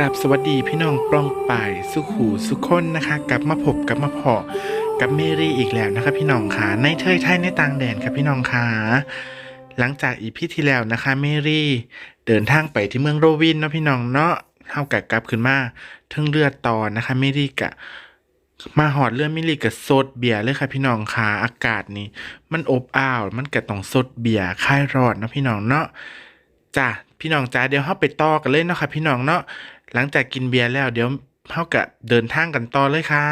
ราบสวัสดีพี่น้องปล้องป่ายสุขูสุขคนนะคะกลับมาพบกับมาเพาะกับเมรี่อีกแล้วนะคะพี่น้องค่ะในเทยไทยในต่างแดนครับพี่น้องค่ะหลังจากอีพีที่แล้วนะคะเมรี่เดินทางไปที่เมืองโรวินเนาะพี่น้องเนาะเท่ากับกลับขึ้นมาทึงเลือดต่อนะคะเมรี่กะมาหอดเรื่องมิลลิกับสดเบียร์เลยค่ะพี่น้องค่ะอากาศนี่มันอบอ้าว มันก็ต้องสดเบียร์คลายร้อนเนาะพี่น้องเนาะจ้ะพี่น้องจ้าเดี๋ยวเฮาไปต่อกันเลยเนาะค่ะพี่น้องเนาะ หลังจากกินเบียร์แล้วเดี๋ยวเฮาก็เดินทางกันต่อเลยค่ะ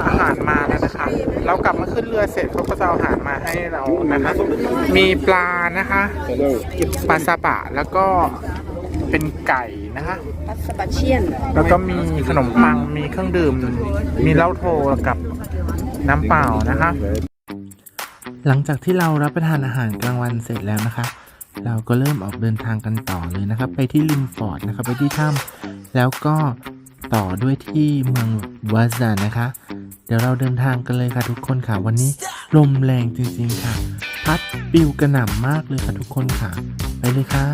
อาหารมาแล้วนะคะ เรากลับมาขึ้นเรือเสร็จเขาก็จะเอาอาหารมาให้เรานะคะ มีปลานะคะปลาซาบะแล้วก็เป็นไก่นะคะปัสบะเชียน แล้วก็มีขนมปัง มีเครื่องดื่ม มีเหล้าโทกับน้ำเปล่านะคะ หลังจากที่เรารับประทานอาหารกลางวันเสร็จแล้วนะคะ เราก็เริ่มออกเดินทางกันต่อเลยนะครับ ไปที่ริมฟอร์ดนะครับไปที่ถ้ำแล้วก็ต่อด้วยที่เมืองวาซานะคะ เดี๋ยวเราเดินทางกันเลยค่ะทุกคนค่ะ วันนี้ลมแรงจริงๆค่ะ พัดปิวกระหน่ำมากเลยค่ะทุกคนค่ะ ไปเลยค่ะ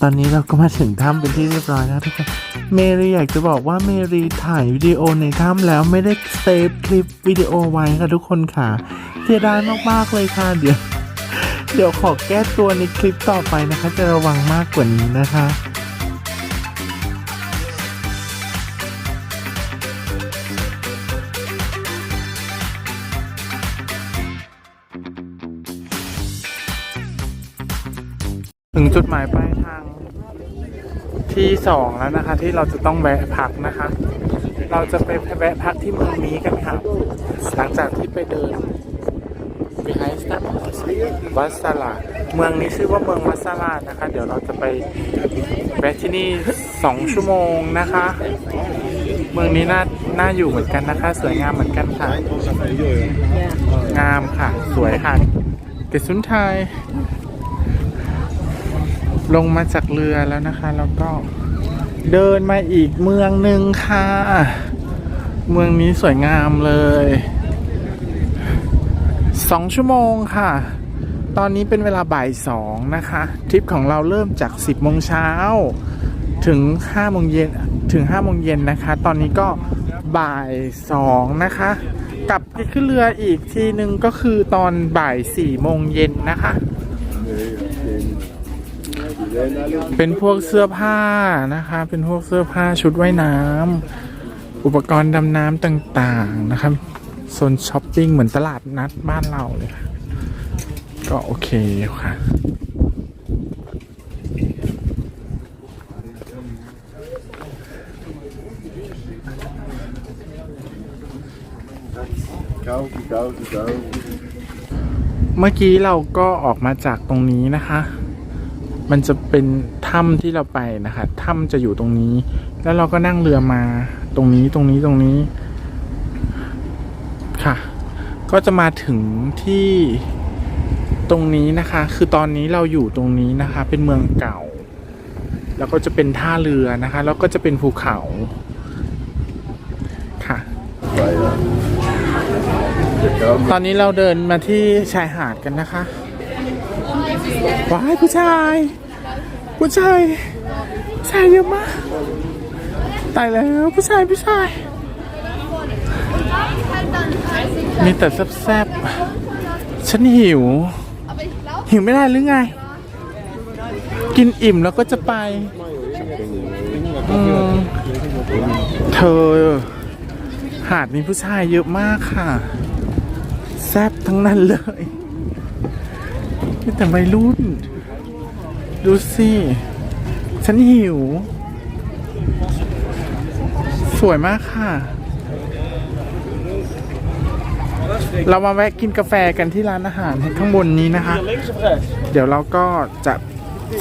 ตอนนี้เราก็มาถึงถ้ำเป็นที่เรียบร้อยแล้วทุกคน เมรีอยากจะบอกว่าเมรีถ่ายวิดีโอในถ้ำแล้วไม่ได้เซฟคลิปวิดีโอไว้ค่ะทุกคนค่ะ เสียดายมากๆเลยค่ะ เดี๋ยว เดี๋ยวขอแก้ตัวในคลิปต่อไปนะคะ จะระวังมากกว่านี้นะคะถึงจุดหมายปลายทาง ที่สองแล้วนะคะ ที่เราจะต้องแวะพักนะคะ เราจะไปแวะพักที่เมืองนี้กันค่ะ หลังจากที่ไปเดิน behind s t a วัสลาเมืองนี้ชื่อว่าเมืองวัสลานะคะ เดี๋ยวเราจะไปแวะที่นี่สองชั่วโมงนะคะ เมืองนี้น่าน่าอยู่เหมือนกันนะคะ สวยงามเหมือนกันค่ะ งามค่ะ สวยค่ะเกสุนไทย ลงมาจากเรือแล้วนะคะ แล้วก็เดินมาอีกเมืองหนึ่งค่ะ เมืองนี้สวยงามเลยสองชั่วโมงค่ะ ตอนนี้เป็นเวลาบ่ายสองนะคะ ทริปของเราเริ่มจาก 10โมงเช้าถึง5โมงเย็นถึง5โมงเย็นนะคะ ตอนนี้ก็บ่ายสองนะคะกลับไปขึ้นเรืออีกทีหนึ่งก็คือตอนบ่ายสี่โมงเย็นนะคะ เป็นพวกเสื้อผ้านะคะ เป็นพวกเสื้อผ้าชุดว่ายน้ำอุปกรณ์ดำน้ำต่างๆนะครับโซนช้อปปิ้งเหมือนตลาดนัดบ้านเราเลยค่ะก็โอเคค่ะเมื่อกี้เราก็ออกมาจากตรงนี้นะคะ มันจะเป็นถ้ำที่เราไปนะคะถ้ำจะอยู่ตรงนี้ แล้วเราก็นั่งเรือมาตรงนี้ตรงนี้ตรงนี้ ค่ะ ก็จะมาถึงที่ตรงนี้นะคะ คือตอนนี้เราอยู่ตรงนี้นะคะ เป็นเมืองเก่า แล้วก็จะเป็นท่าเรือนะคะ แล้วก็จะเป็นภูเขาค่ะ Feier. Wir kaufen ตอนนี้เราเดินมาที่ชายหาดกันนะคะ ว้ายผู้ชาย ผู้ชายผู้ชายเยอะมากตายแล้วผู้ชายผู้ชาย มีแต่แซ่บๆฉันหิว หิวไม่ได้หรือไง กินอิ่มแล้วก็จะไป เธอ หาดนี้ผู้ชายเยอะมากค่ะ แซบทั้งนั้นเลย มีแต่วัยรุ่น ดูสิ ฉันหิว สวยมากค่ะ เรามาแวะกินกาแฟกันที่ร้านอาหารข้างบนนี้นะคะ เดี๋ยวเราก็จะ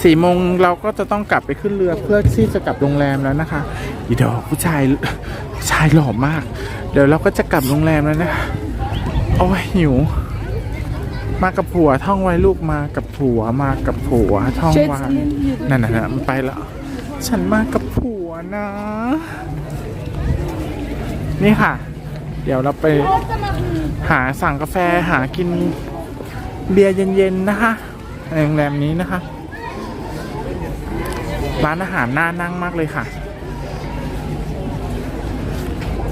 สี่โมงเราก็จะต้องกลับไปขึ้นเรือเพื่อที่จะกลับโรงแรมแล้วนะคะอีดอกผู้ชายผู้ชายหล่อมาก เดี๋ยวเราก็จะกลับโรงแรมแล้วนะคะโอ้ยหิว มากับผัวท่องไว้ลูกมากับผัวมากับผัวท่องไว้นั่นน่ะนะมันไปแล้วฉันมากับผัวนะ นี่ค่ะ เดี๋ยวเราไปหาสั่งกาแฟหากินเบียร์เย็นๆนะคะในโรงแรมนี้นะคะ ร้านอาหารน่านั่งมากเลยค่ะ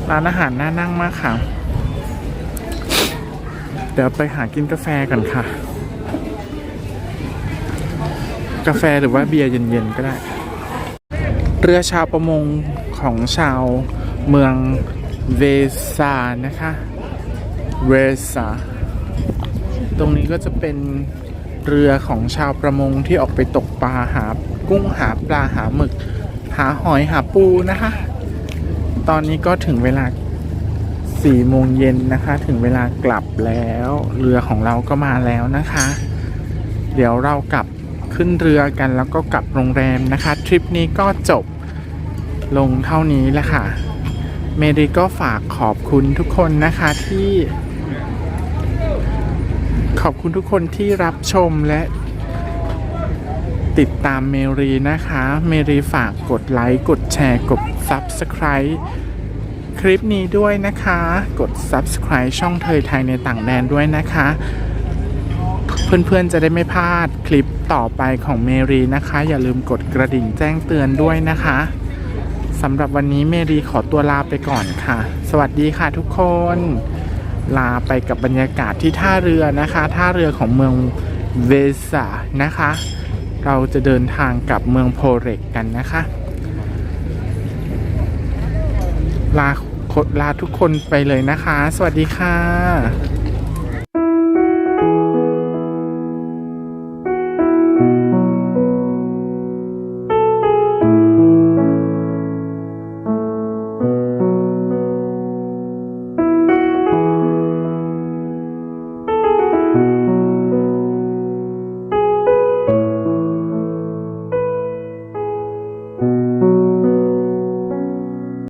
ร้านอาหารน่านั่งมากค่ะเดี๋ยวไปหากินกาแฟกันค่ะ กาแฟหรือว่าเบียร์เย็นๆก็ได้ เรือชาวประมงของชาวเมืองเวซานะคะ เวซา ตรงนี้ก็จะเป็นเรือของชาวประมงที่ออกไปตกปลาหากุ้งหาปลาหาหมึก หาหอยหาปูนะคะ ตอนนี้ก็ถึงเวลา สี่โมงเย็นนะคะ ถึงเวลากลับแล้ว เรือของเราก็มาแล้วนะคะ เดี๋ยวเรากลับขึ้นเรือกันแล้วก็กลับโรงแรมนะคะ ทริปนี้ก็จบลงเท่านี้แหละค่ะ เมรีก็ฝากขอบคุณทุกคนนะคะที่ ขอบคุณทุกคนที่รับชมและติดตามเมรีนะคะ เมรีฝากกดไลค์ กดแชร์ กด Subscribe คลิปนี้ด้วยนะคะ กด Subscribe ช่องเธอไทยในต่างแดนด้วยนะคะ เพื่อนๆจะได้ไม่พลาดคลิปต่อไปของเมรีนะคะ อย่าลืมกดกระดิ่งแจ้งเตือนด้วยนะคะสำหรับวันนี้เมรีขอตัวลาไปก่อนค่ะ สวัสดีค่ะทุกคน ลาไปกับบรรยากาศที่ท่าเรือนะคะ ท่าเรือของเมืองเวซานะคะ เราจะเดินทางกลับเมืองโพเรกกันนะคะ ลา ลาทุกคนไปเลยนะคะ สวัสดีค่ะ